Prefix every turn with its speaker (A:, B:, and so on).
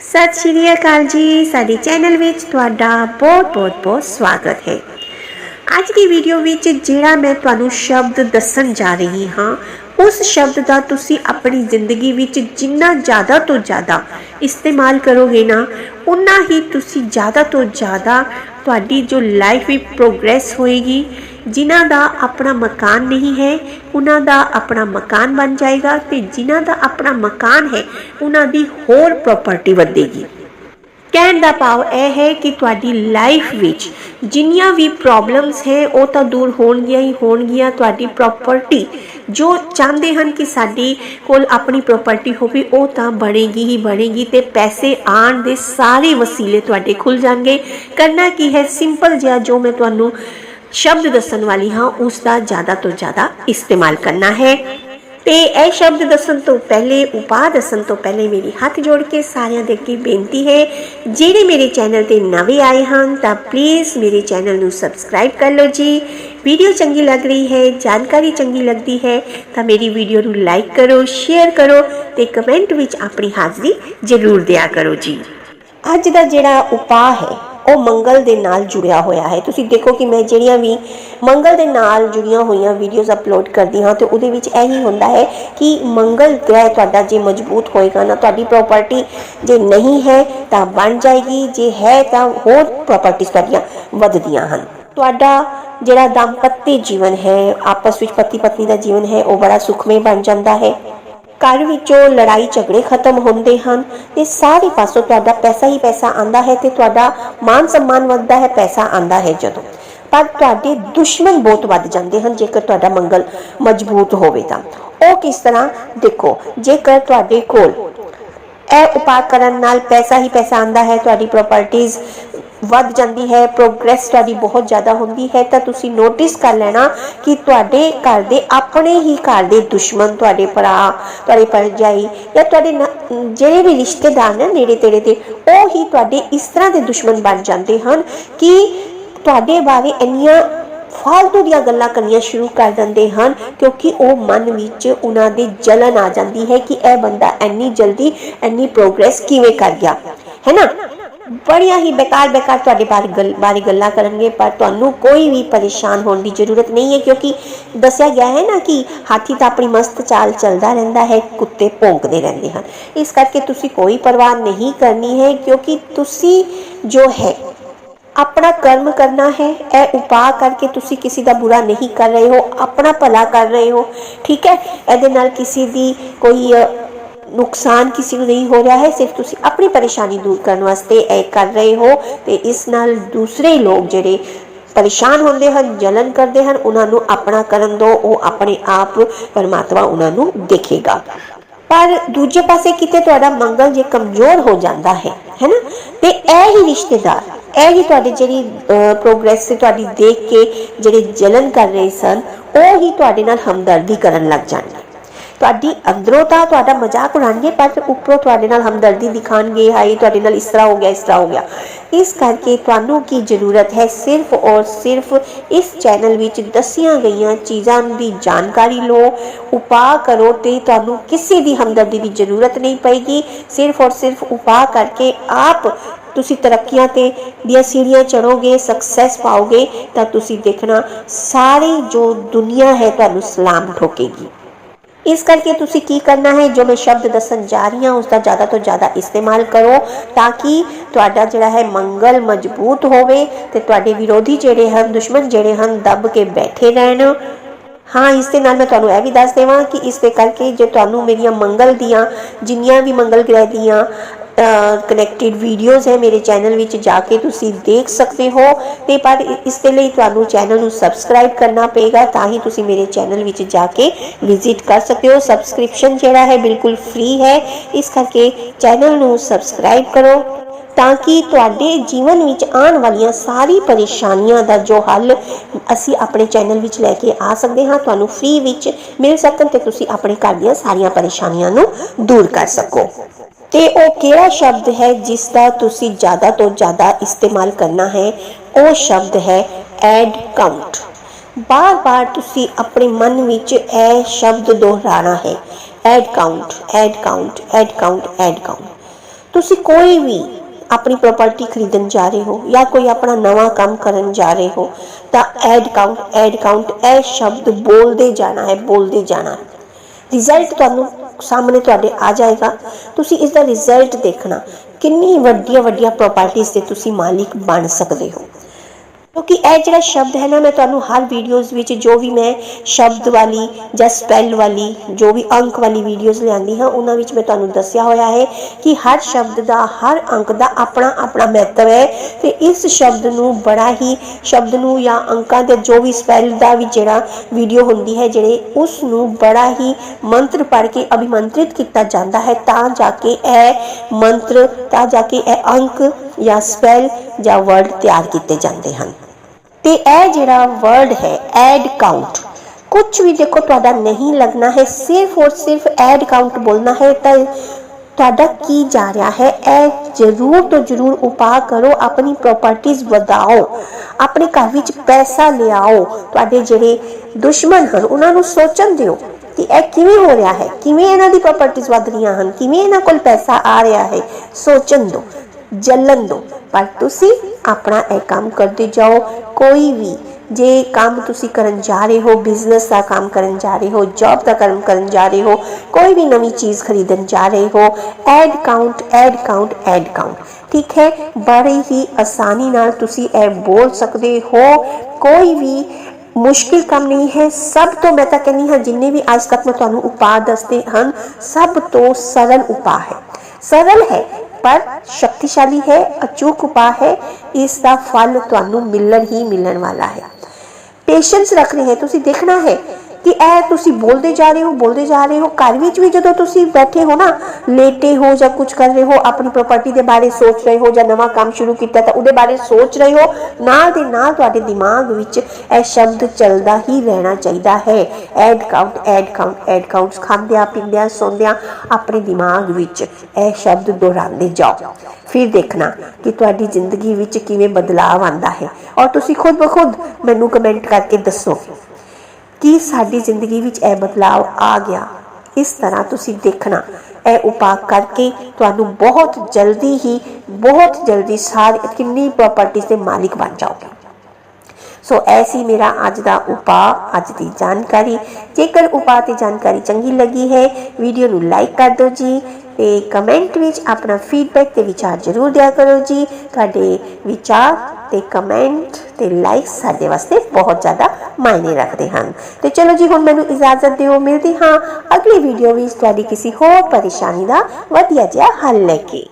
A: ਸਤਿ ਸ਼੍ਰੀ ਅਕਾਲ ਜੀ। ਸਾਡੇ ਚੈਨਲ ਵਿੱਚ ਤੁਹਾਡਾ ਬਹੁਤ-ਬਹੁਤ ਬਹੁਤ ਸਵਾਗਤ ਹੈ। ਅੱਜ ਦੀ ਵੀਡੀਓ ਵਿੱਚ ਜਿਹੜਾ ਮੈਂ ਤੁਹਾਨੂੰ ਸ਼ਬਦ ਦੱਸਣ ਜਾ ਰਹੀ ਹਾਂ, ਉਸ ਸ਼ਬਦ ਦਾ ਤੁਸੀਂ ਆਪਣੀ ਜ਼ਿੰਦਗੀ ਵਿੱਚ ਜਿੰਨਾ ਜ਼ਿਆਦਾ ਤੋਂ ਜ਼ਿਆਦਾ ਇਸਤੇਮਾਲ ਕਰੋਗੇ ਨਾ ਉਨਾ ਹੀ ਤੁਸੀਂ ਜ਼ਿਆਦਾ ਤੋਂ ਜ਼ਿਆਦਾ ਤੁਹਾਡੀ ਜੋ ਲਾਈਫ ਵਿੱਚ ਪ੍ਰੋਗਰੈਸ ਹੋਏਗੀ ਜਿਨ੍ਹਾਂ ਦਾ ਆਪਣਾ ਮਕਾਨ ਨਹੀਂ ਹੈ, ਉਹਨਾਂ ਦਾ ਆਪਣਾ ਮਕਾਨ ਬਣ ਜਾਏਗਾ ਤੇ ਜਿਨ੍ਹਾਂ ਦਾ ਆਪਣਾ ਮਕਾਨ ਹੈ, ਉਹਨਾਂ ਦੀ ਹੋਰ ਪ੍ਰਾਪਰਟੀ ਵਧੇਗੀ। ਕਹਿਣ ਦਾ ਭਾਵ ਇਹ ਹੈ ਕਿ ਤੁਹਾਡੀ ਲਾਈਫ ਵਿੱਚ ਜਿੰਨੀਆਂ ਵੀ ਪ੍ਰੋਬਲਮਸ ਹੈ, ਉਹ ਤਾਂ ਦੂਰ ਹੋਣਗੀਆਂ ਹੀ ਹੋਣਗੀਆਂ। ਤੁਹਾਡੀ ਪ੍ਰਾਪਰਟੀ ਜੋ ਚਾਹੁੰਦੇ ਹਨ ਕਿ ਸਾਡੀ ਕੋਲ ਆਪਣੀ ਪ੍ਰਾਪਰਟੀ ਹੋਵੇ, ਉਹ ਤਾਂ ਬਣੇਗੀ ਹੀ ਬਣੇਗੀ ਤੇ ਪੈਸੇ ਆਣ ਦੇ ਸਾਰੇ ਵਸੀਲੇ ਤੁਹਾਡੇ ਖੁੱਲ ਜਾਣਗੇ। ਕਰਨਾ ਕੀ ਹੈ? ਸਿੰਪਲ ਜਿਹਾ ਜੋ ਮੈਂ ਤੁਹਾਨੂੰ ਸ਼ਬਦ ਦੱਸਣ ਵਾਲੀ ਹਾਂ, ਉਸ ਦਾ ਜ਼ਿਆਦਾ ਤੋਂ ਜ਼ਿਆਦਾ ਇਸਤੇਮਾਲ ਕਰਨਾ ਹੈ। ਤੇ ਇਹ ਸ਼ਬਦ ਦੱਸਣ ਤੋਂ ਪਹਿਲੇ, ਉਪਾਅ ਦੱਸਣ ਤੋਂ ਪਹਿਲੇ ਮੇਰੀ ਹੱਥ ਜੋੜ ਕੇ ਸਾਰਿਆਂ ਦੇ ਅੱਗੇ ਬੇਨਤੀ ਹੈ, ਜਿਹੜੇ ਮੇਰੇ ਚੈਨਲ ਤੇ ਨਵੇਂ ਆਏ ਹਨ, ਤਾਂ ਪਲੀਜ਼ ਮੇਰੇ ਚੈਨਲ ਨੂੰ ਸਬਸਕ੍ਰਾਈਬ ਕਰ ਲਓ ਜੀ। ਵੀਡੀਓ ਚੰਗੀ ਲੱਗ ਰਹੀ ਹੈ, ਜਾਣਕਾਰੀ ਚੰਗੀ ਲੱਗਦੀ ਹੈ, ਤਾਂ ਮੇਰੀ ਵੀਡੀਓ ਨੂੰ ਲਾਈਕ ਕਰੋ ਸ਼ੇਅਰ ਕਰੋ ਤੇ ਕਮੈਂਟ ਵਿੱਚ ਆਪਣੀ ਹਾਜ਼ਰੀ ਜ਼ਰੂਰ ਦਿਆ ਕਰੋ ਜੀ। ਅੱਜ ਦਾ ਜਿਹੜਾ ਉਪਾਅ ਹੈ ਉਹ ਮੰਗਲ ਦੇ ਨਾਲ ਜੁੜਿਆ ਹੋਇਆ ਹੈ। ਤੁਸੀਂ ਦੇਖੋ ਕਿ ਮੈਂ ਜਿਹੜੀਆਂ ਵੀ ਮੰਗਲ ਦੇ ਨਾਲ ਜੁੜੀਆਂ ਹੋਈਆਂ ਵੀਡੀਓਜ਼ ਅਪਲੋਡ ਕਰਦੀ ਹਾਂ ਤੇ ਉਹਦੇ ਵਿੱਚ ਇਹੀ ਹੁੰਦਾ ਹੈ ਕਿ ਮੰਗਲ ਗ੍ਰਹਿ ਤੁਹਾਡਾ ਜੇ ਮਜ਼ਬੂਤ ਹੋਏਗਾ ਨਾ, ਤੁਹਾਡੀ ਪ੍ਰਾਪਰਟੀ ਜੇ ਨਹੀਂ ਹੈ ਤਾਂ ਬਣ ਜਾਏਗੀ, ਜੇ ਹੈ ਤਾਂ ਹੋਰ ਪ੍ਰਾਪਰਟੀਆਂ ਤੁਹਾਡੀਆਂ ਵੱਧਦੀਆਂ ਹਨ। ਤੁਹਾਡਾ ਜਿਹੜਾ ਦਾੰਪਤੀ ਜੀਵਨ ਹੈ, ਆਪਸ ਵਿੱਚ ਪਤੀ ਪਤਨੀ ਦਾ ਜੀਵਨ ਹੈ, ਉਹ ਬੜਾ ਸੁਖਮਈ ਬਣ ਜਾਂਦਾ ਹੈ। ਘਰ ਵਿੱਚੋਂ ਲੜਾਈ ਝਗੜੇ ਖਤਮ ਹੁੰਦੇ ਹਨ ਤੇ ਸਾਰੇ ਪਾਸੋਂ ਤੁਹਾਡਾ ਪੈਸਾ ਹੀ ਪੈਸਾ ਆਂਦਾ ਹੈ ਤੇ ਤੁਹਾਡਾ ਮਾਨ ਸਨਮਾਨ ਵੱਧਦਾ ਹੈ, ਪੈਸਾ ਆਂਦਾ ਹੈ ਜਦੋਂ। ਪਰ ਤੁਹਾਡੇ ਦੁਸ਼ਮਣ ਬਹੁਤ ਵੱਧ ਜਾਂਦੇ ਹਨ, ਜੇਕਰ ਤੁਹਾਡਾ ਮੰਗਲ ਮਜ਼ਬੂਤ ਹੋਵੇ ਤਾਂ। ਉਹ ਕਿਸ ਤਰ੍ਹਾਂ? ਦੇਖੋ, ਜੇਕਰ ਤੁਹਾਡੇ ਕੋਲ ਇਹ ਉਪਾਅ ਕਰਨ ਨਾਲ ਪੈਸਾ ਹੀ ਪੈਸਾ ਆਂਦਾ ਹੈ, ਤੁਹਾਡੀ ਪ੍ਰਾਪਰਟੀਆਂ ਵੱਧ ਜਾਂਦੀ ਹੈ ਪ੍ਰੋਗਰੈਸ ਤੁਹਾਡੀ ਬਹੁਤ ਜ਼ਿਆਦਾ ਹੁੰਦੀ ਹੈ, ਤਾਂ ਤੁਸੀਂ ਨੋਟਿਸ ਕਰ ਲੈਣਾ ਕਿ ਤੁਹਾਡੇ ਘਰ ਦੇ ਆਪਣੇ ਹੀ ਘਰ ਦੇ ਦੁਸ਼ਮਣ, ਤੁਹਾਡੇ ਭਰਾ, ਤੁਹਾਡੇ ਭਰਜਾਈ ਜਾਂ ਤੁਹਾਡੇ ਨ- ਜਿਹੜੇ ਵੀ ਰਿਸ਼ਤੇਦਾਰ ਨੇ ਨੇੜੇ ਤੇੜੇ ਦੇ, ਉਹ ਹੀ ਤੁਹਾਡੇ ਇਸ ਤਰ੍ਹਾਂ ਦੇ ਦੁਸ਼ਮਣ ਬਣ ਜਾਂਦੇ ਹਨ ਕਿ ਤੁਹਾਡੇ ਬਾਰੇ ਇੰਨੀਆਂ ਫਾਲਤੂ ਦੀਆਂ ਗੱਲਾਂ ਕਰਨੀਆਂ ਸ਼ੁਰੂ ਕਰ ਦਿੰਦੇ ਹਨ, ਕਿਉਂਕਿ ਉਹ ਮਨ ਵਿੱਚ ਉਹਨਾਂ ਦੇ ਜਲਨ ਆ ਜਾਂਦੀ ਹੈ ਕਿ ਇਹ ਬੰਦਾ ਇੰਨੀ ਜਲਦੀ ਇੰਨੀ ਪ੍ਰੋਗਰੈਸ ਕਿਵੇਂ ਕਰ ਗਿਆ। ਹੈ ਨਾ? ਬੜੀਆਂ ਹੀ ਬੇਕਾਰ ਬੇਕਾਰ ਤੁਹਾਡੇ ਬਾਰੇ ਗੱਲ ਬਾਰੇ ਗੱਲਾਂ ਕਰਨਗੇ, ਪਰ ਤੁਹਾਨੂੰ ਕੋਈ ਵੀ ਪਰੇਸ਼ਾਨ ਹੋਣ ਦੀ ਜ਼ਰੂਰਤ ਨਹੀਂ ਹੈ, ਕਿਉਂਕਿ ਦੱਸਿਆ ਗਿਆ ਹੈ ਨਾ ਕਿ ਹਾਥੀ ਤਾਂ ਆਪਣੀ ਮਸਤ ਚਾਲ ਚੱਲਦਾ ਰਹਿੰਦਾ ਹੈ, ਕੁੱਤੇ ਭੌਂਕਦੇ ਰਹਿੰਦੇ ਹਨ। ਇਸ ਕਰਕੇ ਤੁਸੀਂ ਕੋਈ ਪਰਵਾਹ ਨਹੀਂ ਕਰਨੀ ਹੈ, ਕਿਉਂਕਿ ਤੁਸੀਂ ਜੋ ਹੈ ਆਪਣਾ ਕਰਮ ਕਰਨਾ ਹੈ, ਇਹ ਉਪਾਅ ਕਰਕੇ ਤੁਸੀਂ ਕਿਸੇ ਦਾ ਬੁਰਾ ਨਹੀਂ ਕਰ ਰਹੇ ਹੋ, ਆਪਣਾ ਭਲਾ ਕਰ ਰਹੇ ਹੋ, ਠੀਕ ਹੈ? ਇਹਦੇ ਨਾਲ ਕਿਸੇ ਦੀ ਕੋਈ ਨੁਕਸਾਨ ਕਿਸੇ ਨੂੰ ਨਹੀਂ ਹੋ ਰਿਹਾ ਹੈ, ਸਿਰਫ ਤੁਸੀਂ ਆਪਣੀ ਪਰੇਸ਼ਾਨੀ ਦੂਰ ਕਰਨ ਵਾਸਤੇ ਇਹ ਕਰ ਰਹੇ ਹੋ ਤੇ ਇਸ ਨਾਲ ਦੂਸਰੇ ਲੋਕ ਜਿਹੜੇ ਪਰੇਸ਼ਾਨ ਹੁੰਦੇ ਹਨ, ਜਲਨ ਕਰਦੇ ਹਨ, ਉਹਨਾਂ ਨੂੰ ਆਪਣਾ ਕਰਨ ਦੋ, ਉਹ ਆਪਣੇ ਆਪ ਪਰਮਾਤਮਾ ਉਹਨਾਂ ਨੂੰ ਦੇਖੇਗਾ। ਪਰ ਦੂਜੇ ਪਾਸੇ ਕਿਤੇ ਤੁਹਾਡਾ ਮੰਗਲ ਜੇ ਕਮਜ਼ੋਰ ਹੋ ਜਾਂਦਾ ਹੈ ਹੈਨਾ ਤੇ ਇਹ ਹੀ ਰਿਸ਼ਤੇਦਾਰ ਇਹ ਹੀ ਤੁਹਾਡੀ ਜਿਹੜੀ ਪ੍ਰੋਗਰੈਸ ਤੇ ਤੁਹਾਡੀ ਦੇਖ ਕੇ ਜਿਹੜੇ ਜਲਨ ਕਰ ਰਹੇ ਸਨ, ਉਹ ਹੀ ਤੁਹਾਡੇ ਨਾਲ ਹਮਦਰਦੀ ਕਰਨ ਲੱਗ ਜਾਣਗੇ। ਤੁਹਾਡੀ ਅੰਦਰੋਂ ਤਾਂ ਤੁਹਾਡਾ ਮਜ਼ਾਕ ਉਡਾਣਗੇ ਪਰ ਉੱਪਰੋਂ ਤੁਹਾਡੇ ਨਾਲ ਹਮਦਰਦੀ ਦਿਖਾਣਗੇ ਹਾਈ ਤੁਹਾਡੇ ਨਾਲ ਇਸ ਤਰ੍ਹਾਂ ਹੋ ਗਿਆ, ਇਸ ਤਰ੍ਹਾਂ ਹੋ ਗਿਆ। ਇਸ ਕਰਕੇ ਤੁਹਾਨੂੰ ਕੀ ਜ਼ਰੂਰਤ ਹੈ? ਸਿਰਫ ਔਰ ਸਿਰਫ ਇਸ ਚੈਨਲ ਵਿੱਚ ਦੱਸੀਆਂ ਗਈਆਂ ਚੀਜ਼ਾਂ ਦੀ ਜਾਣਕਾਰੀ ਲਓ, ਉਪਾਅ ਕਰੋ ਤੇ ਤੁਹਾਨੂੰ ਕਿਸੇ ਦੀ ਹਮਦਰਦੀ ਦੀ ਜ਼ਰੂਰਤ ਨਹੀਂ ਪਏਗੀ। ਸਿਰਫ ਔਰ ਸਿਰਫ ਉਪਾਅ ਕਰਕੇ ਆਪ ਤੁਸੀਂ ਤਰੱਕੀਆਂ ਤੇ ਦੀਆਂ ਸੀੜੀਆਂ ਚੜੋਗੇ ਸਕਸੈਸ ਪਾਓਗੇ, ਤਾਂ ਤੁਸੀਂ ਦੇਖਣਾ ਸਾਰੀ ਜੋ ਦੁਨੀਆ ਹੈ ਤੁਹਾਨੂੰ ਸਲਾਮ ਠੋਕੇਗੀ। ਇਸ ਕਰਕੇ ਤੁਸੀਂ ਕੀ ਕਰਨਾ ਹੈ? ਜੋ ਮੈਂ ਸ਼ਬਦ ਦੱਸਣ ਜਾ ਰਹੀ ਹਾਂ ਉਸ ਦਾ ਜ਼ਿਆਦਾ ਤੋਂ ਜ਼ਿਆਦਾ ਇਸਤੇਮਾਲ ਕਰੋ ਤਾਂ ਕਿ ਤੁਹਾਡਾ ਜਿਹੜਾ ਹੈ ਮੰਗਲ ਮਜ਼ਬੂਤ ਹੋਵੇ ਤੇ ਤੁਹਾਡੇ ਵਿਰੋਧੀ ਜਿਹੜੇ ਹਨ, ਦੁਸ਼ਮਣ ਜਿਹੜੇ ਹਨ, ਦੱਬ ਕੇ ਬੈਠੇ ਰਹਿਣ। ਹਾਂ, ਇਸ ਦੇ ਨਾਲ ਮੈਂ ਤੁਹਾਨੂੰ ਇਹ ਵੀ ਦੱਸ ਦੇਵਾਂ ਕਿ ਇਸ ਦੇ ਕਰਕੇ ਜੇ ਤੁਹਾਨੂੰ ਮੇਰੀਆਂ ਮੰਗਲ ਦੀਆਂ, ਜਿੰਨੀਆਂ ਵੀ ਮੰਗਲ ਗ੍ਰਹਿ ਦੀਆਂ ਕਨੈਕਟਡ ਵੀਡੀਓਜ਼ ਹੈ ਮੇਰੇ ਚੈਨਲ ਵਿੱਚ ਜਾ ਕੇ ਤੁਸੀਂ ਦੇਖ ਸਕਦੇ ਹੋ। ਤੇ ਪਰ ਇਸ ਦੇ ਲਈ ਤੁਹਾਨੂੰ ਚੈਨਲ ਨੂੰ ਸਬਸਕ੍ਰਾਈਬ ਕਰਨਾ ਪਏਗਾ ਤਾਂ ਹੀ ਤੁਸੀਂ ਮੇਰੇ ਚੈਨਲ ਵਿੱਚ ਜਾ ਕੇ ਵਿਜ਼ਿਟ ਕਰ ਸਕਦੇ ਹੋ। ਸਬਸਕ੍ਰਿਪਸ਼ਨ ਜਿਹੜਾ ਹੈ ਬਿਲਕੁਲ ਫ੍ਰੀ ਹੈ। ਇਸ ਕਰਕੇ ਚੈਨਲ ਨੂੰ ਸਬਸਕ੍ਰਾਈਬ ਕਰੋ ਤਾਂ ਕਿ ਤੁਹਾਡੇ ਜੀਵਨ ਵਿੱਚ ਆਉਣ ਵਾਲੀਆਂ ਸਾਰੀ ਪਰੇਸ਼ਾਨੀਆਂ ਦਾ ਜੋ ਹੱਲ ਅਸੀਂ ਆਪਣੇ ਚੈਨਲ ਵਿੱਚ ਲੈ ਕੇ ਆ ਸਕਦੇ ਹਾਂ, ਤੁਹਾਨੂੰ ਫ੍ਰੀ ਵਿੱਚ ਮਿਲ ਸਕਣ ਤੇ ਤੁਸੀਂ ਆਪਣੇ ਘਰ ਦੀਆਂ ਸਾਰੀਆਂ ਪਰੇਸ਼ਾਨੀਆਂ ਨੂੰ ਦੂਰ ਕਰ ਸਕੋ। ਤੇ ਉਹ ਕਿਹੜਾ ਸ਼ਬਦ ਹੈ ਜਿਸ ਦਾ ਤੁਸੀਂ ਜ਼ਿਆਦਾ ਤੋਂ ਜ਼ਿਆਦਾ ਇਸਤੇਮਾਲ ਕਰਨਾ ਹੈ? ਉਹ ਸ਼ਬਦ ਹੈ ਐਡ ਕਾਊਂਟ। ਬਾਰ-ਬਾਰ ਤੁਸੀਂ ਆਪਣੇ ਮਨ ਵਿੱਚ ਇਹ ਸ਼ਬਦ ਦੁਹਰਾਣਾ ਹੈ। Add count add count add count add count. ਤੁਸੀਂ ਕੋਈ ਵੀ ਆਪਣੀ ਪ੍ਰਾਪਰਟੀ ਖਰੀਦਣ ਜਾ ਰਹੇ ਹੋ ਜਾਂ ਕੋਈ ਆਪਣਾ ਨਵਾਂ ਕੰਮ ਕਰਨ ਜਾ ਰਹੇ ਹੋ, ਤਾਂ ਐਡ ਕਾਊਂਟ ਐਡ ਕਾਊਂਟ, ਇਹ ਸ਼ਬਦ ਬੋਲਦੇ ਜਾਣਾ ਹੈ, ਬੋਲਦੇ ਜਾਣਾ ਹੈ। ਰਿਜ਼ਲਟ ਤੁਹਾਨੂੰ ਸਾਹਮਣੇ ਤੁਹਾਡੇ ਆ ਜਾਏਗਾ। ਤੁਸੀਂ ਇਸ ਦਾ ਰਿਜ਼ਲਟ ਦੇਖਣਾ। ਕਿੰਨੀ ਵੱਡੀਆਂ ਵੱਡੀਆਂ ਪ੍ਰਾਪਰਟੀਆਂ ਦੇ ਤੁਸੀਂ ਮਾਲਿਕ ਬਣ ਸਕਦੇ ਹੋ। ਕਿਉਂਕਿ ਇਹ ਜਿਹੜਾ ਸ਼ਬਦ ਹੈ ਨਾ, ਮੈਂ ਤੁਹਾਨੂੰ ਹਰ ਵੀਡੀਓਜ਼ ਵਿੱਚ ਜੋ ਵੀ ਮੈਂ ਸ਼ਬਦ ਵਾਲੀ ਜਾਂ ਸਪੈਲ ਵਾਲੀ, ਜੋ ਵੀ ਅੰਕ ਵਾਲੀ ਵੀਡੀਓਜ਼ ਲਿਆਂਦੀ ਹਾਂ, ਉਹਨਾਂ ਵਿੱਚ ਮੈਂ ਤੁਹਾਨੂੰ ਦੱਸਿਆ ਹੋਇਆ ਹੈ ਕਿ ਹਰ ਸ਼ਬਦ ਦਾ, ਹਰ ਅੰਕ ਦਾ ਆਪਣਾ ਆਪਣਾ ਮਹੱਤਵ ਹੈ। ਤੇ ਇਸ ਸ਼ਬਦ ਨੂੰ ਬੜਾ ਹੀ, ਸ਼ਬਦ ਨੂੰ ਜਾਂ ਅੰਕਾਂ ਦੇ ਜੋ ਵੀ ਸਪੈਲ ਦਾ ਵੀ ਜਿਹੜਾ ਵੀਡੀਓ ਹੁੰਦੀ ਹੈ, ਜਿਹੜੇ ਉਸ ਨੂੰ ਬੜਾ ਹੀ ਮੰਤਰ ਪੜ੍ਹ ਕੇ ਅਭਿਮੰਤਰਿਤ ਕੀਤਾ ਜਾਂਦਾ ਹੈ, ਤਾਂ ਜਾ ਕੇ ਇਹ ਮੰਤਰ, ਤਾਂ ਜਾ ਕੇ ਇਹ ਅੰਕ ਜਾਂ ਸਪੈਲ ਜਾਂ ਵਰਡ ਤਿਆਰ ਕੀਤੇ ਜਾਂਦੇ ਹਨ। ਤੇ ਇਹ ਜਿਹੜਾ ਵਰਡ ਹੈ ਐਡ ਕਾਊਂਟ ਕੁਝ ਵੀ ਦੇਖੋ ਤੁਹਾਡਾ ਨਹੀਂ ਲੱਗਣਾ ਹੈ, ਸਿਰਫ ਔਰ ਸਿਰਫ ਐਡ ਕਾਊਂਟ ਬੋਲਣਾ ਹੈ, ਤਾਂ ਤੁਹਾਡਾ ਕੀ ਜਾ ਰਿਹਾ ਹੈ, ਇਹ ਜ਼ਰੂਰ ਤੋਂ ਜ਼ਰੂਰ ਉਪਾਅ ਕਰੋ, ਆਪਣੀ ਪ੍ਰਾਪਰਟੀਆਂ ਵਧਾਓ, ਆਪਣੇ ਘਰ ਵਿੱਚ ਪੈਸਾ ਲਿਆਓ, ਤੁਹਾਡੇ ਜਿਹੜੇ ਦੁਸ਼ਮਣ ਹਨ, ਉਹਨਾਂ ਨੂੰ ਸੋਚਣ ਦਿਓ ਕਿ ਇਹ ਕਿਵੇਂ ਹੋ ਰਿਹਾ ਹੈ, ਕਿਵੇਂ ਇਹਨਾਂ ਦੀ ਪ੍ਰਾਪਰਟੀਆਂ ਵਧ ਰਹੀਆਂ ਹਨ, ਕਿਵੇਂ ਇਹਨਾਂ ਕੋਲ ਪੈਸਾ ਆ ਰਿਹਾ ਹੈ, ਸੋਚਣ ਦਿਓ। ਜਲਣ ਦੋ। ਪਰ ਤੁਸੀਂ ਆਪਣਾ ਇਹ ਕੰਮ ਕਰਦੇ ਜਾਓ। ਕੋਈ ਵੀ ਜੇ ਕੰਮ ਤੁਸੀਂ ਕਰਨ ਜਾ ਰਹੇ ਹੋ ਬਿਜ਼ਨਸ ਦਾ ਕੰਮ ਕਰਨ ਜਾ ਰਹੇ ਹੋ ਜੌਬ ਦਾ ਕੰਮ ਕਰਨ ਜਾ ਰਹੇ ਹੋ, ਕੋਈ ਵੀ ਨਵੀਂ ਚੀਜ਼ ਖਰੀਦਣ ਜਾ ਰਹੇ ਹੋ add count add count add count ਠੀਕ ਹੈ? ਬੜੀ ਹੀ ਆਸਾਨੀ ਨਾਲ ਤੁਸੀਂ ਇਹ ਬੋਲ ਸਕਦੇ ਹੋ। ਕੋਈ ਵੀ ਮੁਸ਼ਕਿਲ ਕੰਮ ਨਹੀਂ ਹੈ। ਸਭ ਤੋਂ ਮੈਂ ਤਾਂ ਕਹਿੰਦੀ ਹਾਂ, ਜਿੰਨੇ ਵੀ ਅੱਜ ਤੱਕ ਮੈਂ ਤੁਹਾਨੂੰ ਉਪਾਅ ਦੱਸਦੇ ਹਨ, ਸਭ ਤੋਂ ਸਰਲ ਉਪਾਅ ਹੈ। ਸਰਲ ਹੈ ਪਰ ਸ਼ਕਤੀਸ਼ਾਲੀ ਹੈ, ਅਚੂਕ ਉਪਾਅ ਹੈ ਇਸ ਦਾ ਫਲ ਤੁਹਾਨੂੰ ਮਿਲਣ ਹੀ ਮਿਲਣ ਵਾਲਾ ਹੈ। ਪੇਸ਼ੈਂਸ ਰੱਖਣੀ ਹੈ, ਤੁਸੀਂ ਦੇਖਣਾ ਹੈ ਕਿ ਇਹ ਤੁਸੀਂ ਬੋਲਦੇ ਜਾ ਰਹੇ ਹੋ, ਬੋਲਦੇ ਜਾ ਰਹੇ ਹੋ, ਘਰ ਵਿੱਚ ਵੀ ਜਦੋਂ ਤੁਸੀਂ ਬੈਠੇ ਹੋ ਨਾ, ਲੇਟੇ ਹੋ ਜਾਂ ਕੁਝ ਕਰ ਰਹੇ ਹੋ, ਆਪਣੀ ਪ੍ਰਾਪਰਟੀ ਦੇ ਬਾਰੇ ਸੋਚ ਰਹੇ ਹੋ ਜਾਂ ਨਵਾਂ ਕੰਮ ਸ਼ੁਰੂ ਕੀਤਾ ਤਾਂ ਉਹਦੇ ਬਾਰੇ ਸੋਚ ਰਹੇ ਹੋ, ਨਾਲ ਦੇ ਨਾਲ ਤੁਹਾਡੇ ਦਿਮਾਗ ਵਿੱਚ ਇਹ ਸ਼ਬਦ ਚੱਲਦਾ ਹੀ ਰਹਿਣਾ ਚਾਹੀਦਾ ਹੈ। Add count add count add counts ਖਾਂਦਿਆਂ, ਪੀਂਦਿਆਂ, ਸੌਂਦਿਆਂ, ਆਪਣੇ ਦਿਮਾਗ ਵਿੱਚ ਇਹ ਸ਼ਬਦ ਦੁਹਰਾਉਂਦੇ ਜਾਓ। ਫਿਰ ਦੇਖਣਾ ਕਿ ਤੁਹਾਡੀ ਜ਼ਿੰਦਗੀ ਵਿੱਚ ਕਿਵੇਂ ਬਦਲਾਅ ਆਉਂਦਾ ਹੈ। ਔਰ ਤੁਸੀਂ ਖੁਦ ਬਖੁਦ ਮੈਨੂੰ ਕਮੈਂਟ ਕਰਕੇ ਦੱਸੋ। ਕੀ ਸਾਡੀ ਜ਼ਿੰਦਗੀ ਵਿੱਚ ਇਹ ਬਦਲਾਅ ਆ ਗਿਆ। ਇਸ ਤਰ੍ਹਾਂ ਤੁਸੀਂ ਦੇਖਣਾ, ਇਹ ਉਪਾਅ ਕਰਕੇ ਤੁਹਾਨੂੰ ਬਹੁਤ ਜਲਦੀ ਹੀ, ਬਹੁਤ ਜਲਦੀ ਸਾਰੀ ਕਿੰਨੀ ਪ੍ਰਾਪਰਟੀ ਦੇ ਮਾਲਿਕ ਬਣ ਜਾਓਗੇ। ਸੋ ਐਸੀ ਮੇਰਾ ਅੱਜ ਦਾ ਉਪਾਅ, ਅੱਜ ਦੀ ਜਾਣਕਾਰੀ। ਜੇਕਰ ਉਪਾਅ ਤੇ ਜਾਣਕਾਰੀ ਚੰਗੀ ਲੱਗੀ ਹੈ, ਵੀਡੀਓ ਨੂੰ ਲਾਈਕ ਕਰ ਦਿਓ ਜੀ। ਤੇ ਕਮੈਂਟ ਵਿੱਚ ਆਪਣਾ ਫੀਡਬੈਕ ਤੇ ਵਿਚਾਰ ਜ਼ਰੂਰ ਦਿਆ ਕਰੋ ਜੀ। ਤੁਹਾਡੇ ਵਿਚਾਰ ਤੇ ਕਮੈਂਟ ਤੇ ਲਾਈਕ ਸਾਡੇ ਵਾਸਤੇ ਬਹੁਤ ਜ਼ਿਆਦਾ ਮਾਇਨੇ ਰੱਖਦੇ ਹਨ। ਤੇ ਚਲੋ ਜੀ, ਹੁਣ ਮੈਨੂੰ ਇਜਾਜ਼ਤ ਦਿਓ। ਮਿਲਦੀ ਹਾਂ ਅਗਲੀ ਵੀਡੀਓ ਵਿੱਚ। ਤੁਹਾਡੀ ਕਿਸੇ ਹੋਰ ਪਰੇਸ਼ਾਨੀ ਦਾ ਵਧੀਆ ਜਿਹਾ ਹੱਲ ਲੈ ਕੇ।